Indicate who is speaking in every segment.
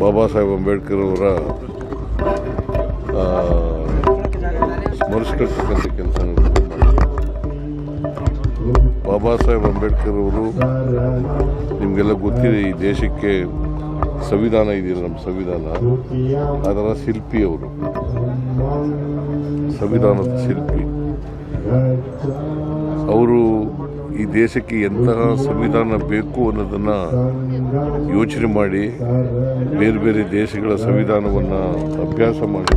Speaker 1: ಬಾಬಾ ಸಾಹೇಬ್ ಅಂಬೇಡ್ಕರ್ ಅವರ ಸ್ಮರಿಸ್ಕೊಳ್ತಕ್ಕಂಥ ಕೆಲಸ ಬಾಬಾ ಸಾಹೇಬ್ ಅಂಬೇಡ್ಕರ್ ಅವರು, ನಿಮಗೆಲ್ಲ ಗೊತ್ತಿದೆ, ಈ ದೇಶಕ್ಕೆ ಸಂವಿಧಾನ ಇದೆಯಲ್ಲ, ನಮ್ಮ ಸಂವಿಧಾನ. ಅದರ ಶಿಲ್ಪಿ ಅವರು. ಸಂವಿಧಾನದ ಶಿಲ್ಪಿ. ಅವರು ಈ ದೇಶಕ್ಕೆ ಎಂತಹ ಸಂವಿಧಾನ ಬೇಕು ಅನ್ನೋದನ್ನ ಯೋಚನೆ ಮಾಡಿ ಬೇರೆ ಬೇರೆ ದೇಶಗಳ ಸಂವಿಧಾನವನ್ನು ಅಭ್ಯಾಸ ಮಾಡಿ.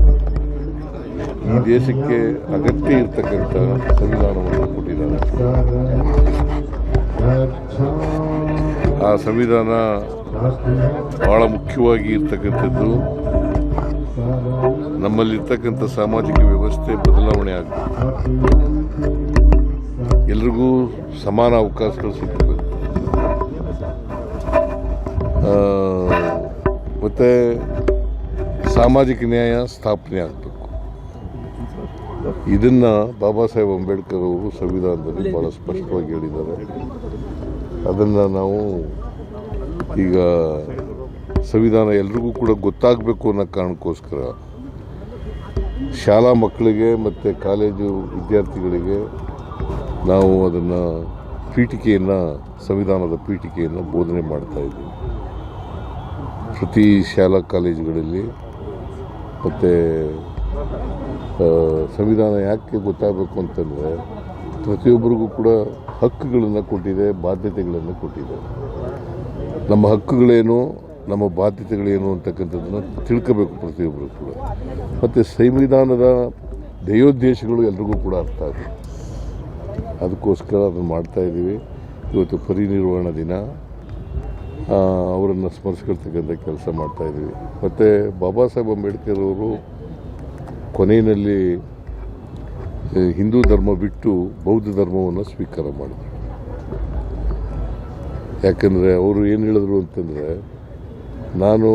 Speaker 1: ಈ ದೇಶಕ್ಕೆ ಅಗತ್ಯ ಇರತಕ್ಕಂಥ ಸಂವಿಧಾನವನ್ನು ಕೊಟ್ಟಿದ್ದಾರೆ. ಆ ಸಂವಿಧಾನ ಬಹಳ ಮುಖ್ಯವಾಗಿ ಇರ್ತಕ್ಕಂಥದ್ದು ನಮ್ಮಲ್ಲಿರ್ತಕ್ಕಂಥ ಸಾಮಾಜಿಕ ವ್ಯವಸ್ಥೆ ಬದಲಾವಣೆ ಆಗಬೇಕು. ಎಲ್ರಿಗೂ ಸಮಾನ ಅವಕಾಶಗಳು ಆ, ಮತ್ತೆ ಸಾಮಾಜಿಕ ನ್ಯಾಯ ಸ್ಥಾಪನೆ ಆಗಬೇಕು. ಇದನ್ನು ಬಾಬಾ ಸಾಹೇಬ್ ಅಂಬೇಡ್ಕರ್ ಅವರು ಸಂವಿಧಾನದಲ್ಲಿ ಬಹಳ ಸ್ಪಷ್ಟವಾಗಿ ಹೇಳಿದ್ದಾರೆ. ಅದನ್ನು ನಾವು ಈಗ ಸಂವಿಧಾನ ಎಲ್ರಿಗೂ ಕೂಡ ಗೊತ್ತಾಗಬೇಕು ಅನ್ನೋ ಕಾರಣಕ್ಕೋಸ್ಕರ ಶಾಲಾ ಮಕ್ಕಳಿಗೆ ಮತ್ತು ಕಾಲೇಜು ವಿದ್ಯಾರ್ಥಿಗಳಿಗೆ ನಾವು ಅದನ್ನು ಪೀಠಿಕೆಯನ್ನು, ಸಂವಿಧಾನದ ಪೀಠಿಕೆಯನ್ನು ಬೋಧನೆ ಮಾಡ್ತಾ ಇದ್ದೀವಿ. ಪ್ರತಿ ಶಾಲಾ ಕಾಲೇಜುಗಳಲ್ಲಿ ಮತ್ತು ಸಂವಿಧಾನ ಯಾಕೆ ಗೊತ್ತಾಗಬೇಕು ಅಂತಂದರೆ ಪ್ರತಿಯೊಬ್ಬರಿಗೂ ಕೂಡ ಹಕ್ಕುಗಳನ್ನು ಕೊಟ್ಟಿದೆ, ಬಾಧ್ಯತೆಗಳನ್ನು ಕೊಟ್ಟಿದೆ. ನಮ್ಮ ಹಕ್ಕುಗಳೇನು, ನಮ್ಮ ಬಾಧ್ಯತೆಗಳೇನು ಅಂತಕ್ಕಂಥದ್ದನ್ನು ತಿಳ್ಕೋಬೇಕು ಪ್ರತಿಯೊಬ್ಬರು ಕೂಡ. ಮತ್ತು ಸಂವಿಧಾನದ ಧ್ಯೇಯೋದ್ದೇಶಗಳು ಎಲ್ರಿಗೂ ಕೂಡ ಅರ್ಥ ಆಗಿದೆ ಅದಕ್ಕೋಸ್ಕರ ಅದನ್ನು ಮಾಡ್ತಾ ಇದ್ದೀವಿ. ಇವತ್ತು ಪರಿನಿರ್ವಹಣಾ ದಿನ. ಅವರನ್ನು ಸ್ಮರಿಸ್ಕೊಳ್ತಕ್ಕಂಥ ಕೆಲಸ ಮಾಡ್ತಾ ಇದ್ದೀವಿ ಮತ್ತು ಬಾಬಾ ಸಾಹೇಬ್ ಅಂಬೇಡ್ಕರ್ ಅವರು ಕೊನೆಯಲ್ಲಿ ಹಿಂದೂ ಧರ್ಮ ಬಿಟ್ಟು ಬೌದ್ಧ ಧರ್ಮವನ್ನು ಸ್ವೀಕಾರ ಮಾಡಿದರು. ಯಾಕಂದರೆ ಅವರು ಏನು ಹೇಳಿದ್ರು ಅಂತಂದರೆ, ನಾನು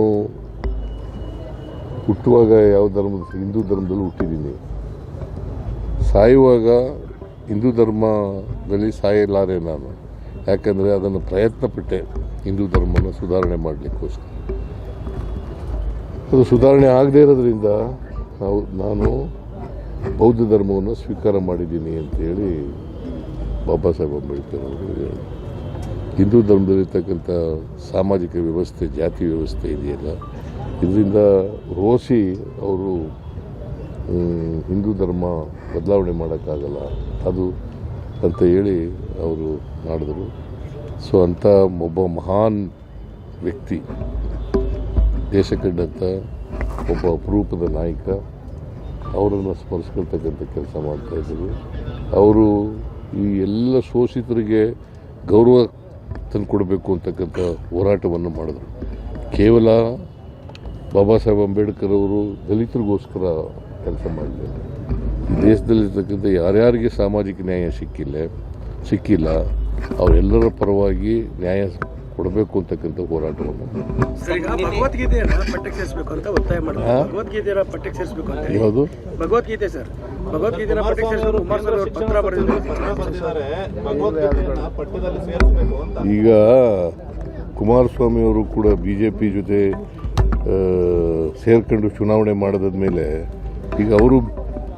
Speaker 1: ಹುಟ್ಟುವಾಗ ಯಾವ ಧರ್ಮದ, ಹಿಂದೂ ಧರ್ಮದಲ್ಲಿ ಹುಟ್ಟಿದ್ದೀನಿ. ಸಾಯುವಾಗ ಹಿಂದೂ ಧರ್ಮದಲ್ಲಿ ಸಾಯಲಾರೆ ನಾನು. ಯಾಕಂದರೆ ಅದನ್ನು ಪ್ರಯತ್ನ ಪಟ್ಟೆ ಹಿಂದೂ ಧರ್ಮವನ್ನು ಸುಧಾರಣೆ ಮಾಡಲಿಕ್ಕೋಸ್ಕರ ಅದು ಸುಧಾರಣೆ ಆಗದೇ ಇರೋದ್ರಿಂದ ನಾವು, ನಾನು ಬೌದ್ಧ ಧರ್ಮವನ್ನು ಸ್ವೀಕಾರ ಮಾಡಿದ್ದೀನಿ ಅಂತೇಳಿ ಬಾಬಾ ಸಾಹೇಬ್ ಅಂಬೇಡ್ಕರ್ ಅವರು. ಹಿಂದೂ ಧರ್ಮದಲ್ಲಿರ್ತಕ್ಕಂಥ ಸಾಮಾಜಿಕ ವ್ಯವಸ್ಥೆ, ಜಾತಿ ವ್ಯವಸ್ಥೆ ಇದೆಯಲ್ಲ, ಇದರಿಂದ ರೋಸಿ ಅವರು ಹಿಂದೂ ಧರ್ಮ ಬದಲಾವಣೆ ಮಾಡೋಕ್ಕಾಗಲ್ಲ ಅದು ಅಂತ ಹೇಳಿ ಅವರು ಮಾಡಿದರು. ಸೊ ಅಂಥ ಒಬ್ಬ ಮಹಾನ್ ವ್ಯಕ್ತಿ ದೇಶ ಕಂಡಂಥ ಒಬ್ಬ ಅಪರೂಪದ ನಾಯಕ, ಅವರನ್ನು ಸ್ಮರಿಸ್ಕೊಳ್ತಕ್ಕಂಥ ಕೆಲಸ ಮಾಡ್ತಾ ಇದ್ದರು. ಅವರು ಈ ಎಲ್ಲ ಶೋಷಿತರಿಗೆ ಗೌರವ ತಂದು ಕೊಡಬೇಕು ಅಂತಕ್ಕಂಥ ಹೋರಾಟವನ್ನು ಮಾಡಿದ್ರು. ಕೇವಲ ಬಾಬಾ ಸಾಹೇಬ್ ಅಂಬೇಡ್ಕರ್ ಅವರು ದಲಿತರಿಗೋಸ್ಕರ ಕೆಲಸ ಈ ದೇಶದಲ್ಲಿರ್ತಕ್ಕಂಥ ಯಾರ್ಯಾರಿಗೆ ಸಾಮಾಜಿಕ ನ್ಯಾಯ ಸಿಕ್ಕಿಲ್ಲ ಸಿಕ್ಕಿಲ್ಲ ಅವರೆಲ್ಲರ ಪರವಾಗಿ ನ್ಯಾಯ ಕೊಡಬೇಕು ಅಂತಕ್ಕಂಥ ಹೋರಾಟವನ್ನು.
Speaker 2: ಸರ್, ಈಗ.
Speaker 1: ಯಾವುದು?
Speaker 2: ಭಗವದ್ಗೀತೆ ಸರ್. ಭಗವದ್ಗೀತೆನ ಕುಮಾರಸ್ವಾಮಿ ಅವರು ಪತ್ರ ಬರೆದಿದ್ದಾರೆ.
Speaker 3: ಬರ್ದಿದ್ದಾರೆ. ಭಗವದ್ಗೀತೆಯನ್ನ ಪಠ್ಯದಲ್ಲಿ ಸೇರಿಸಬೇಕು ಅಂತ.
Speaker 1: ಈಗ ಕುಮಾರಸ್ವಾಮಿ ಅವರು ಕೂಡ ಬಿ ಜೆ ಪಿ ಜೊತೆ ಸೇರ್ಕೊಂಡು ಚುನಾವಣೆ ಮಾಡಿದ ಮೇಲೆ ಈಗ ಅವರು